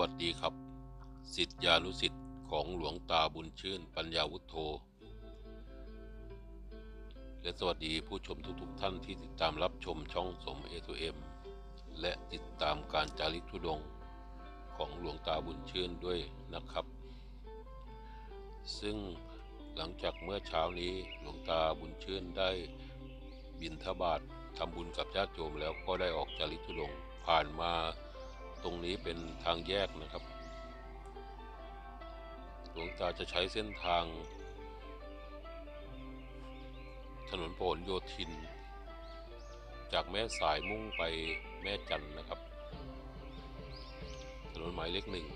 วัสดีครับ สิทธิานุสิทธิ์ของหลวงตาบุญชื่นปัญญาวุฒโธ และสวัสดีผู้ชมทุกๆทท่านที่ติดตามรับชมช่องสม A2M และติดตามการจาริกธุดงค์ของหลวงตาบุญชื่นด้วยนะครับ ซึ่งหลังจากเมื่อเช้านี้หลวงตาบุญชื่นได้บินทบาททำบุญกับญาติโยมแล้วก็ได้ออกจาริกธุดงค์ผ่านมา ตรงนี้เป็นทางแยกนะครับ หลวงตาจะใช้เส้นทาง ถนนพหลโยธิน จากแม่สายมุ่งไปแม่จันนะครับ ถนนหมายเลขหนึ่ง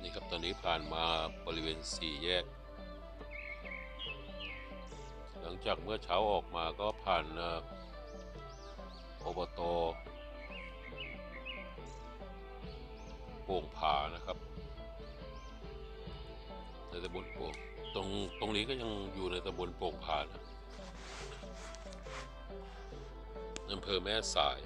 นี่ครับตอนนี้ผ่านมาบริเวณสี่แยก หลังจากเมื่อเช้าออกมาก็ผ่าน อบตโป่งผานะครับในตำบลโป่งตรงตรงนี้ก็ยังอยู่ในตำบลโป่งผานะอำเภอแม่สาย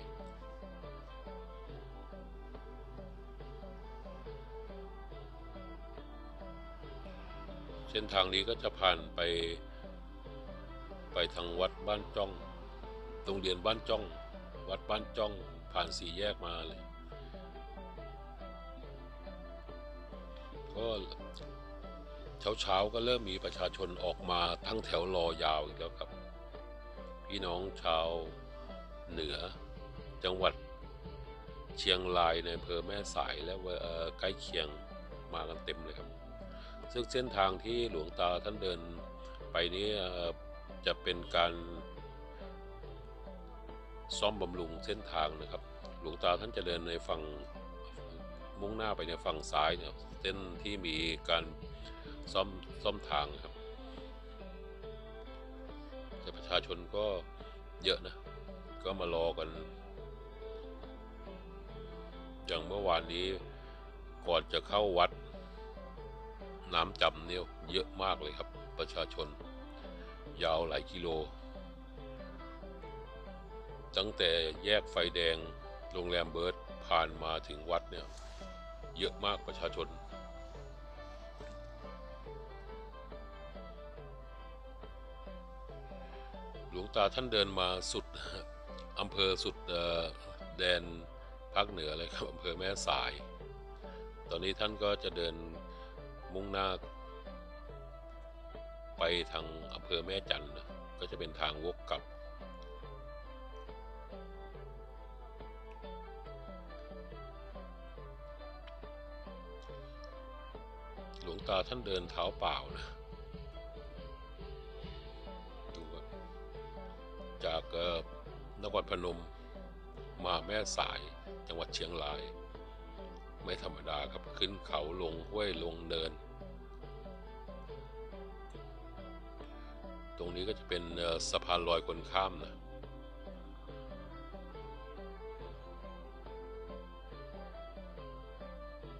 เส้นทางนี้ก็จะผ่านไป ไปทางวัดบ้านจ้อง โรงเรียนบ้านจ้อง วัดบ้านจ้องผ่านสี่แยกมาเลย ก็เช้าเช้าๆก็เริ่มมีประชาชนออกมาทั้งแถวรอยาวอีกแล้วครับ พี่น้องชาวเหนือ จังหวัดเชียงรายในอำเภอแม่สายและใกล้เคียงมากันเต็มเลยครับ ซึ่งเส้นทางที่หลวงตาท่านเดินไปนี้จะเป็นการ ซ่อมบำรุงเส้นทางนะครับ หลวงตาท่านจะเดินในฝั่งมุ่งหน้าไปในฝั่งซ้ายเนี่ยเส้นที่มีการซ่อมซ่อมทางครับแต่ประชาชนก็เยอะนะ ก็มารอกัน อย่างเมื่อวานนี้ก่อนจะเข้าวัด น้ำจำเนี่ยเยอะมากเลยครับ ประชาชน ยาวหลายกิโล ตั้งแต่แยกไฟแดงโรงแรมเบิร์ดผ่านมาถึงวัดเนี่ยเยอะมากประชาชน หลวงตาท่านเดินมาสุดอำเภอสุดแดนภาคเหนือเลยครับอำเภอแม่สาย ตอนนี้ท่านก็จะเดินมุ่งหน้า ไปทางอำเภอแม่จันทน์นะก็จะเป็นทางวกกลับาท่านเดินเท้าเปล่านะดูครับจากนครพนมมาแม่สายจังหวัดเชียงราย ไม่ธรรมดาครับขึ้นเขาลงห้วยลงเนิน ตรงนี้ก็จะเป็นสะพานลอยคนข้ามนะ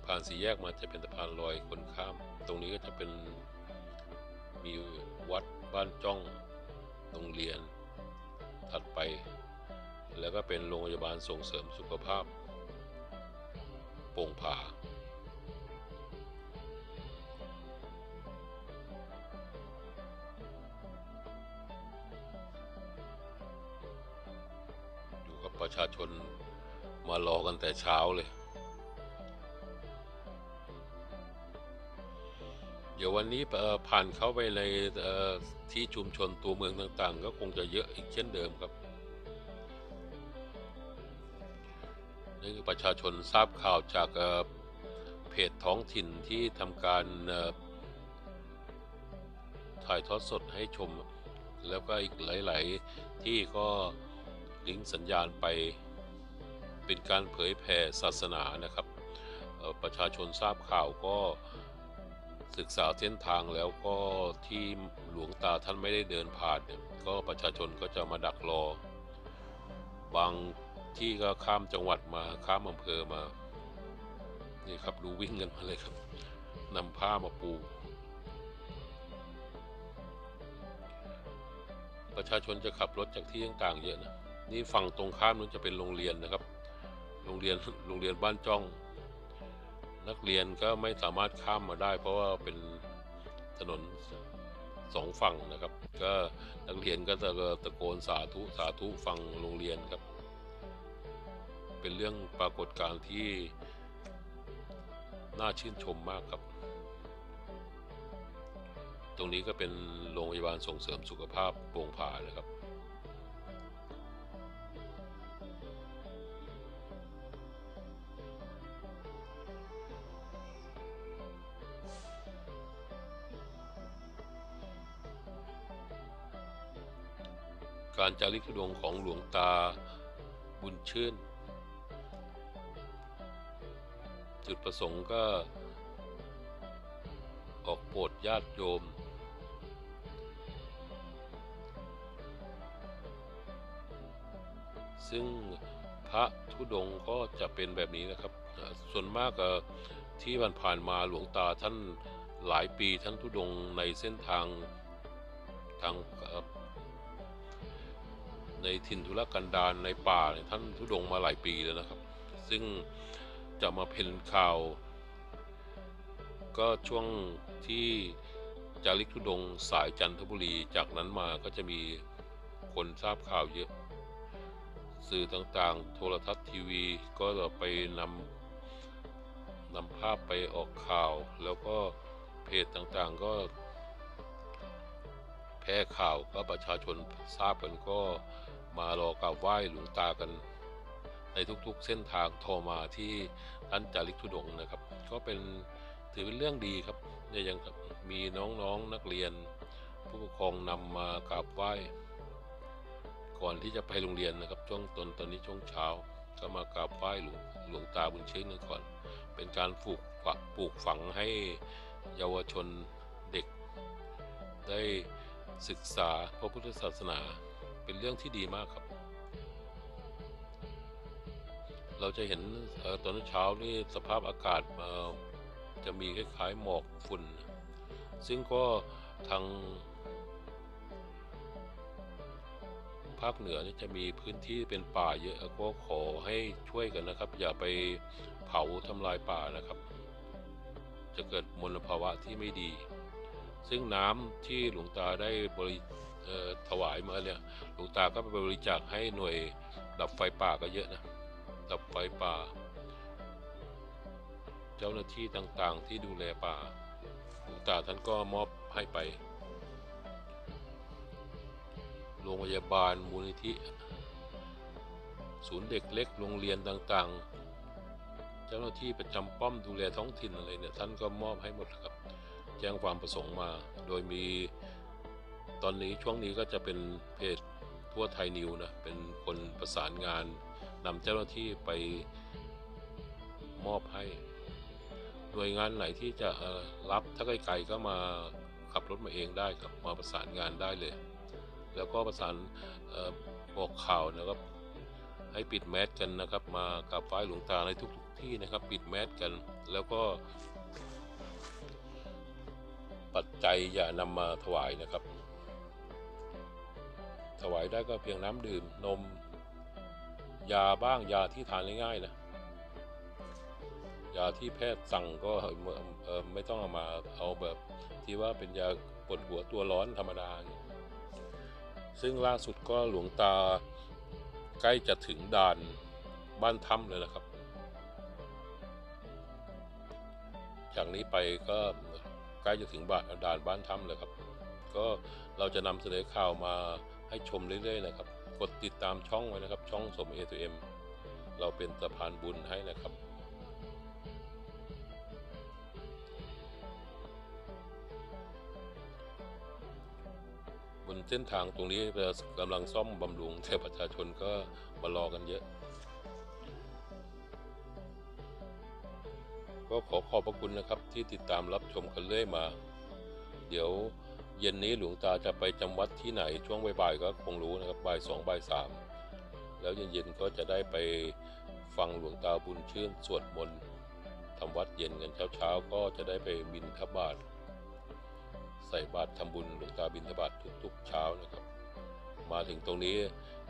ผ่านสี่แยกมาจะเป็นสะพานลอยคนข้าม ตรงนี้ก็จะเป็นมีวัดบ้านจ้องโรงเรียน ถัดไป แล้วก็เป็นโรงพยาบาลส่งเสริมสุขภาพ โป่งผาดูครับประชาชนมารอกันแต่เช้าเลย ดี๋ยววันนี้ผ่านเข้าไปในที่ชุมชนตัวเมืองต่างๆ ก็คงจะเยอะอีกเช่นเดิมครับนี่คือประชาชนทราบข่าวจากเพจท้องถิ่นที่ทำการถ่ายทอดสดให้ชม แล้วก็อีกหลาย ๆ ที่ก็ลิงก์สัญญาณไปเป็นการเผยแผ่ศาสนานะครับ ประชาชนทราบข่าวก็ ศึกษาเส้นทางแล้วก็ที่หลวงตาท่านไม่ได้เดินผ่านเนี่ยก็ประชาชนก็จะมาดักรอ บางที่ก็ข้ามจังหวัดมาข้ามอำเภอมานี่ครับดูวิ่งกันมาเลยครับนำผ้ามาปู ประชาชนจะขับรถจากที่ต่างๆเยอะนะนี่ฝั่งตรงข้ามนู้นจะเป็นโรงเรียนนะครับ โรงเรียนโรงเรียนบ้านจ้อง นักเรียนก็ไม่สามารถข้ามมาได้ เพราะว่าเป็นถนนสองฝั่งนะครับ ก็นักเรียนก็ตะตะโกนสาธุสาธุฝั่งโรงเรียนครับ เป็นเรื่องปรากฏการณ์ที่น่าชื่นชมมากครับ ตรงนี้ก็เป็นโรงพยาบาลส่งเสริมสุขภาพโป่งผานะครับ การจาริกธุดงของหลวงตาบุญชื่น จุดประสงค์ก็ออกโปรดญาติโยม ซึ่งพระธุดงก็จะเป็นแบบนี้นะครับ ส่วนมากเอ่อที่ผ่านๆมาหลวงตาท่านหลายปีท่านธุดงในเส้นทางทาง ในถิ่นทุรกันดารในป่าเนี่ยท่านทุดงมาหลายปีแล้วนะครับ ซึ่งจะมาเป็นข่าว ก็ช่วงที่จาริกทุดงสายจันทบุรีจากนั้นมาก็จะมีคนทราบข่าวเยอะ สื่อต่างๆ โทรทัศน์ทีวีก็จะไปนำนำภาพไปออกข่าว แล้วก็เพจต่างๆก็แพร่ข่าวก็ประชาชนทราบกันก็ มารอกราบไหว้หลวงตากัน ในทุกๆเส้นทางโทรมาที่ท่านจาริกธุดงนะครับ ก็เป็นถือเป็นเรื่องดีครับเนี่ยยังมีน้องๆนักเรียน ผู้ปกครองนำมากราบไหว้ ก่อนที่จะไปโรงเรียนนะครับช่วงตอนตอนนี้ช่วงเช้า ก็มากราบไหว้หลวงหลวงตาบุญชื่นก่อน เป็นการปลูกฝังปลูกฝังให้เยาวชนเด็กได้ศึกษาพระพุทธศาสนา เป็นเรื่องที่ดีมากครับ เราจะเห็นอตอนเช้านี่สภาพอากาศจะมีคล้ายๆหมอกฝุ่น ซึ่งก็ทางภาคเหนือนี่จะมีพื้นที่เป็นป่าเยอะก็ขอให้ช่วยกันนะครับ อย่าไปเผาทำลายป่านะครับ จะเกิดมลภาวะที่ไม่ดี ซึ่งน้ำที่หลวงตาได้บริ ถวายมาเนี่ยหลวงตาก็ไปบริจาคให้หน่วยดับไฟป่าก็เยอะนะดับไฟป่า เจ้าหน้าที่ต่างๆที่ดูแลป่าหลวงตาท่านก็มอบให้ไป โรงพยาบาลมูลนิธิ ศูนย์เด็กเล็กโรงเรียนต่างๆ เจ้าหน้าที่ประจำป้อมดูแลท้องถิ่นอะไรเนี่ยท่านก็มอบให้หมดครับ แจ้งความประสงค์มา โดยมี ตอนนี้ช่วงนี้ก็จะเป็นเพจทั่วไทยนิวนะเป็นคนประสานงานนำเจ้าหน้าที่ไปมอบให้หน่วยงานไหนที่จะรับถ้าไกลๆก็มาขับรถมาเองได้ครับมาประสานงานได้เลย แล้วก็ประสานออบอกข่าวนะครับ ให้ปิดแมสกันนะครับมากราบไหว้หลวงตาในทุกๆที่นะครับ ปิดแมสกัน แล้วก็ ปัจจัยอย่านำมาถวายนะครับ ถวายได้ก็เพียงน้ำดื่มนม ยาบ้างยาที่ทานง่ายๆนะยาที่แพทย์สั่งก็เอ่อไม่ต้องเอามาเอาแบบที่ว่าเป็นยาปวดหัวตัวร้อนธรรมดาอย่างเงี้ยซึ่งล่าสุดก็หลวงตาใกล้จะถึงด่านบ้านถ้ำเลยนะครับ จากนี้ไปก็ใกล้จะถึงบ้านด่านบ้านถ้ำเลยครับ ก็เราจะนำเสนอข่าวมา ให้ชมเรื่อยๆนะครับ กดติดตามช่องไว้นะครับ ช่องสมเอทเอ็มเราเป็นสะพานบุญให้นะครับบนเส้นทางตรงนี้กำลังซ่อมบำรุงแต่ประชาชนก็มารอกันเยอะ ก็ขอขอบพระคุณนะครับที่ติดตามรับชมกันเรื่อยมา เดี๋ยว เย็นนี้หลวงตาจะไปจำวัดที่ไหนช่วงบ่ายๆก็คงรู้นะครับบ่ายสองบ่ายสามแล้วเย็นๆก็จะได้ไปฟังหลวงตาบุญชื่นสวดมนต์ทำวัดเย็นกันเช้าๆก็จะได้ไปบินทบาทใส่บาตรทำบุญหลวงตาบินทบาททุกๆเช้านะครับ มาถึงตรงนี้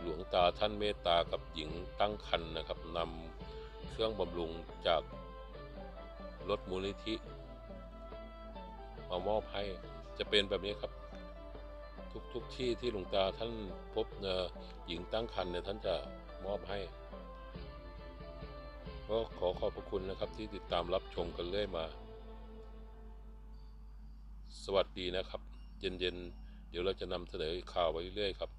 หลวงตาท่านเมตตากับหญิงตั้งครรภ์นะครับนำเครื่องบำรุงจากรถมูลนิธิมามอบให้ จะเป็นแบบนี้ครับ ทุกทุกที่ที่หลวงตาท่านพบเอ่อหญิงตั้งครรภ์เนี่ยท่านจะมอบให้ก็ขอขอบพระคุณนะครับที่ติดตามรับชมกันเรื่อยมา สวัสดีนะครับ เย็นๆเดี๋ยวเราจะนำเสนอข่าวไปเรื่อยๆครับ